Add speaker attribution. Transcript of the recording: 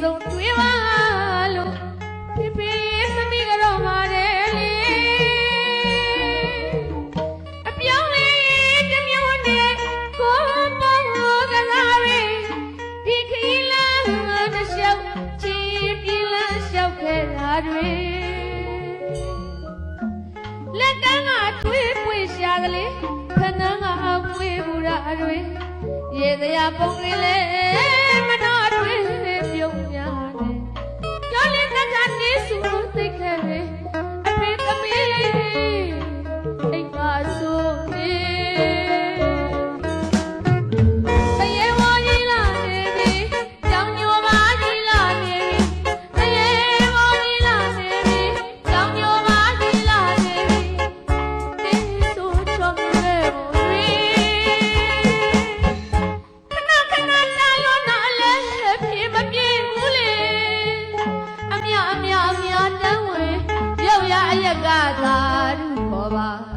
Speaker 1: ဆုံးတွေ့ပါလို့ပြပြသမီးကတော့ပါတယ်လေအပြောင်းလဲတမျိုးနဲ့ကိုမောကစားရဒီခီလာတစ်လျှောက်ချီပြလာလျှောက်ခဲ့တာတွေလက်ကန်းကတွေးပွေရှာကလေးခဏငါအပွေဘူးရာတွေရေစရာပုံကလေးလေ ယကသာဓုခေါ်ပါ